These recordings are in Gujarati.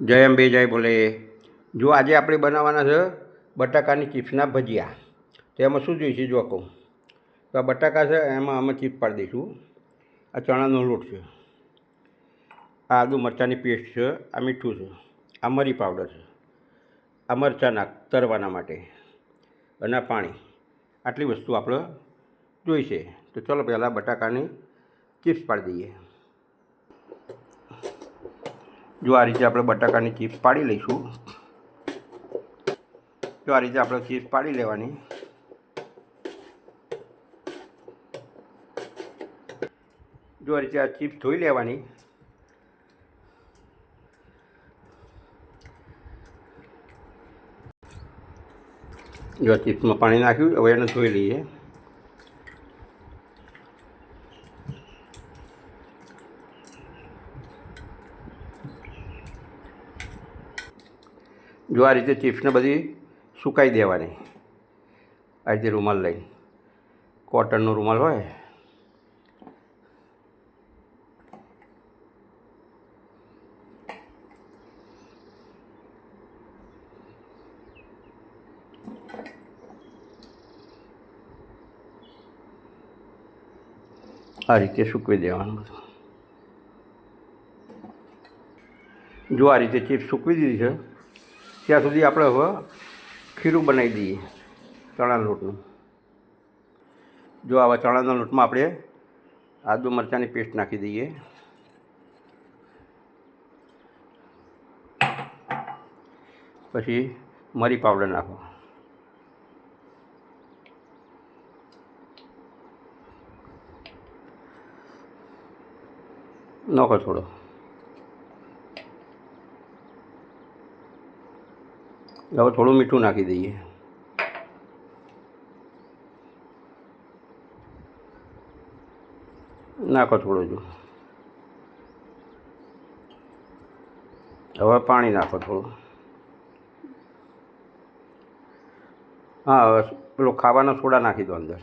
જય અંબે, જય ભોલે. જો આજે આપણે બનાવવાના છે બટાકાની ચિપ્સના ભજીયા. તો એમાં શું જોઈશે જો કહું. તો આ બટાકા છે, એમાં અમે ચિપ્સ પાડી દઈશું. આ ચણાનો લોટ છે. આ આદુ મરચાંની પેસ્ટ છે, આ મીઠું છે, આ મરી પાવડર છે. આ મરચાં તરવાના માટે. અને પાણી. આટલી વસ્તુ આપણે જોઈશે. તો ચલો પહેલાં બટાકાની ચિપ્સ પાડી દઈએ. જો આ રીતે આપણે બટાકાની ચિપ્સ પાડી લઈશું. જો આ રીતે આપણે ચિપ્સ પાડી લેવાની. જો આ રીતે આ ચિપ્સ ધોઈ લેવાની. જો ચિપ્સમાં પાણી નાખ્યું, હવે એને ધોઈ લઈએ. જો આ રીતે ચિપ્સને બધી સુકાઈ દેવાની. આ રીતે રૂમાલ લઈને. કોટનનો રૂમાલ હોય. આ રીતે સૂકવી દેવાનું બધું. જો આ રીતે ચિપ્સ સૂકવી દીધી છે ત્યાં સુધી આપણે હવે ખીરું બનાવી દઈએ ચણાના લોટનું. જો આવા ચણાના લોટમાં આપણે આદુ મરચાંની પેસ્ટ નાખી દઈએ. પછી મરી પાવડર નાખો. નાખો થોડો. હવે થોડું મીઠું નાખી દઈએ નાખો થોડું જો હવે પાણી નાખો થોડું હા હવે પેલો ખાવાનો સોડા નાખી દો અંદર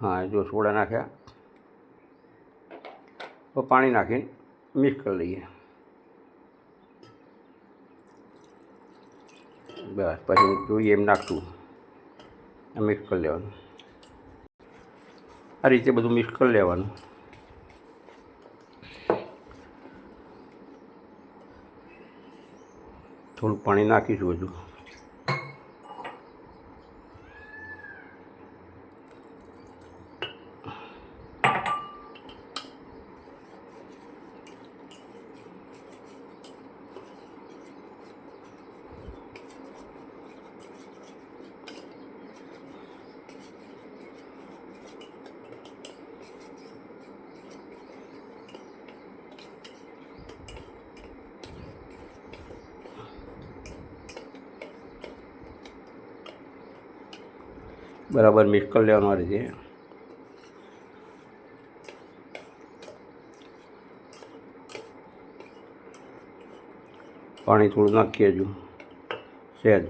હા જો સોડા નાખ્યા હવે પાણી નાખીને મિક્સ કરી લઈએ બસ, પછી જોઈએ એમ નાખશું. આ મિક્સ કરી લેવાનું. આ રીતે બધું મિક્સ કરી લેવાનું. થોડું પાણી નાખીશું હજુ. બરાબર મિક્સ કરી લેવાનું રીતે પાણી થોડું નાખીએ હજુ સહેજ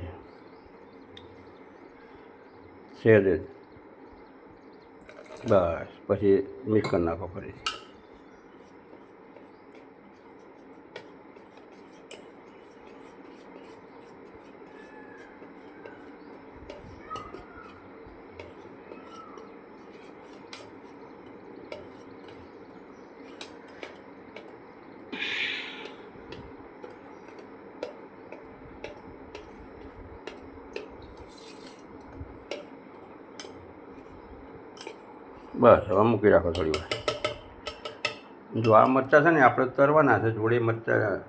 સહેજ બસ, પછી મિક્સ કરી નાખો ફરીથી બસ, હવે મૂકી રાખો થોડી વાર. જો આ મરચાં છે ને, આપણે તરવાના છે જોડે મરચાં,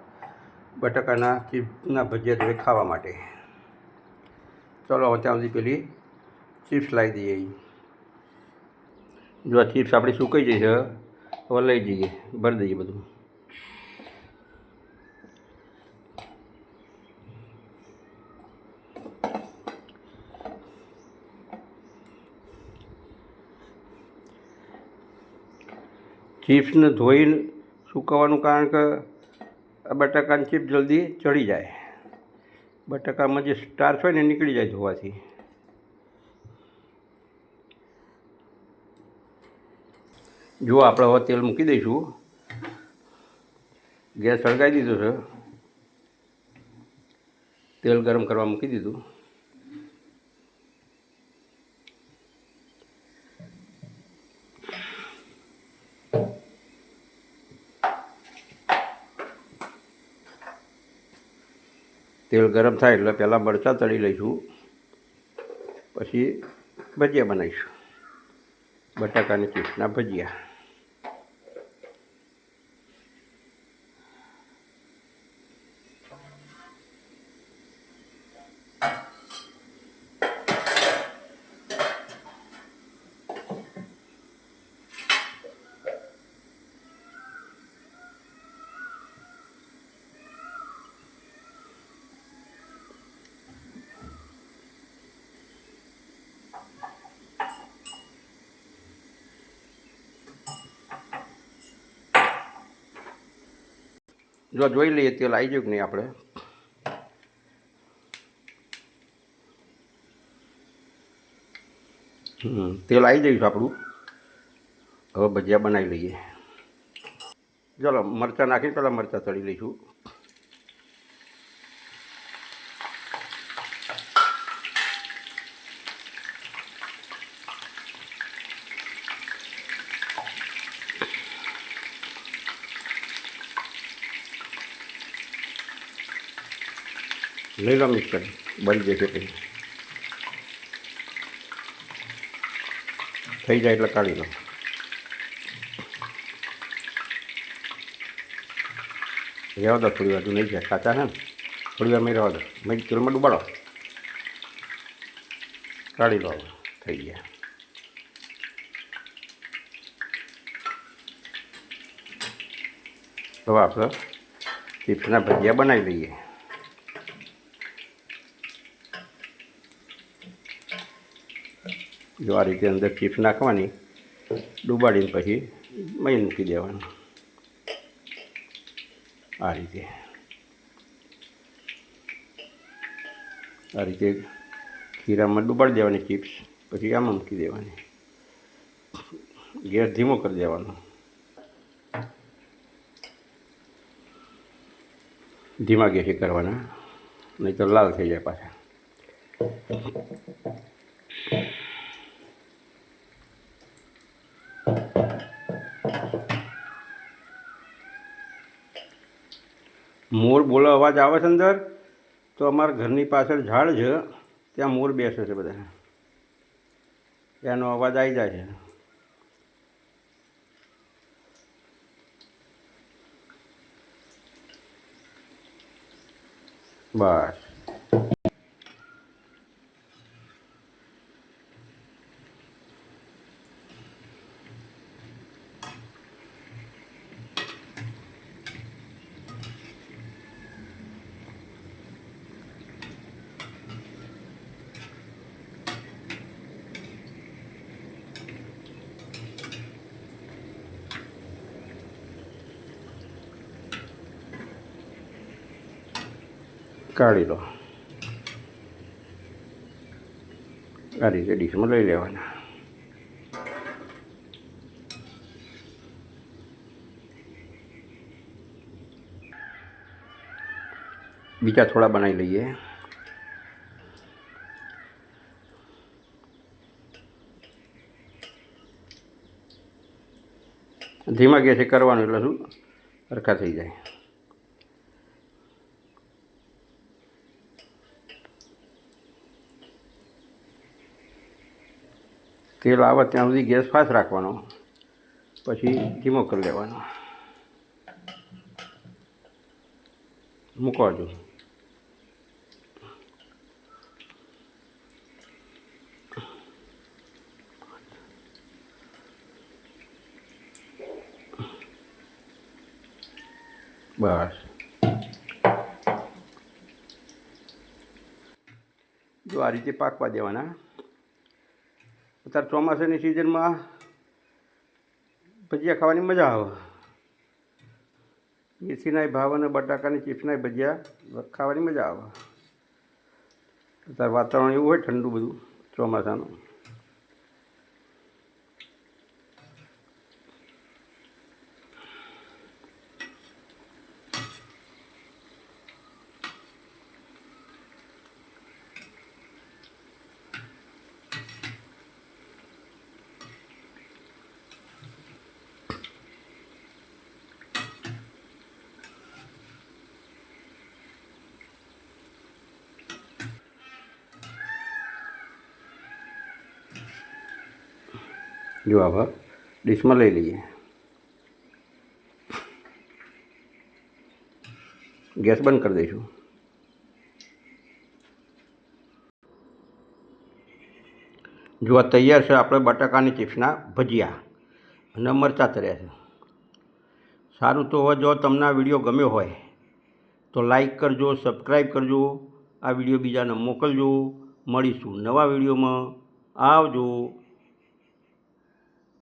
બટાકાના ચિપ્સના ભજીયા જોડે ખાવા માટે. ચલો, હવે ત્યાં સુધી પેલી ચિપ્સ લાવી દઈએ. જો આ ચિપ્સ આપણી સુકાઈ જઈ છે, હવે લઈ જઈએ, ભરી દઈએ બધું. ચિપ્સને ધોઈને સુકવવાનું કારણ કે આ બટાકાની ચિપ્સ જલ્દી ચડી જાય. બટાકામાં જે સ્ટાર્ચ હોય ને નીકળી જાય ધોવાથી. જો આપણે હવે તેલ મૂકી દઈશું. ગેસ સળગાવી દીધો છે. તેલ ગરમ કરવા મૂકી દીધું. તેલ ગરમ થાય એટલે પહેલાં મરચાં તળી લઈશું. પછી ભજીયા બનાવીશું. બટાકાની ચિપ્સના ભજીયા. જો જોઈ લઈએ તેલ આવી ગયું કે નહીં આપણે? તેલ આવી જઈશું આપણું. હવે ભજીયા બનાવી લઈએ. ચાલો મરચાં નાખીને પહેલાં મરચાં તળી લઈશું. લઈ લો મિક્સ કરી બની જશે પછી થઈ જાય એટલે કાઢી લો. રહેવા દો થોડી વાર નહીં જાય. કાચા ને? થોડી વાર મેં રહેવા દો મેં તેલમાં ડૂબાડો. કાઢી લો થઈ ગયા. હવે આપણે ચિપ્સના ભજીયા બનાવી લઈએ જો આ રીતે અંદર ચિપ્સ નાખવાની, ડૂબાડીને પછી મહી મૂકી દેવાનું. આ રીતે. આ રીતે ખીરામાં ડૂબાડી દેવાની ચિપ્સ, પછી આમાં મૂકી દેવાની. ગેસ ધીમો કરી દેવાનો. ધીમા ગેસે કરવાના નહીં તો લાલ થઈ જાય પાછા. મોર બોલો અવાજ આવે છે અંદર? તો અમારા ઘરની પાછળ ઝાડ છે. ત્યાં મોર બેસે છે બધા. એનો અવાજ આવી જાય છે. બસ. કાઢી લો. આ રીતે ડીશમાં લઈ લેવાના. બીજા થોડા બનાવી લઈએ. ધીમા ગેસે કરવાનું એટલે શું? સરખા થઈ જાય. તેલ આવે ત્યાં સુધી ગેસ ફાસ્ટ રાખવાનો. પછી ધીમો કરી લેવાનો. મૂકવાજો. બસ. જો આ રીતે પાકવા દેવાના. અત્યારે ચોમાસાની સિઝનમાં ભજીયા ખાવાની મજા આવે. મેથીના ભાવ અને બટાકાની ચિપ્સના ભજીયા ખાવાની મજા આવે. અત્યારે વાતાવરણ એવું હોય ઠંડુ બધું ચોમાસાનું. જો હવે ડીશમાં લઈ લઈએ. ગેસ બંધ કરી દઈશું. જો આ તૈયાર છે, આપણે બટાકાની ચિપ્સના ભજીયા. અને મરચાં તર્યા છે. સારું તો હવે જો તમને આ વીડિયો ગમ્યો હોય, તો લાઈક કરજો, સબસ્ક્રાઈબ કરજો. આ વીડિયો બીજાને મોકલજો. મળીશું નવા વિડીયોમાં. આવજો.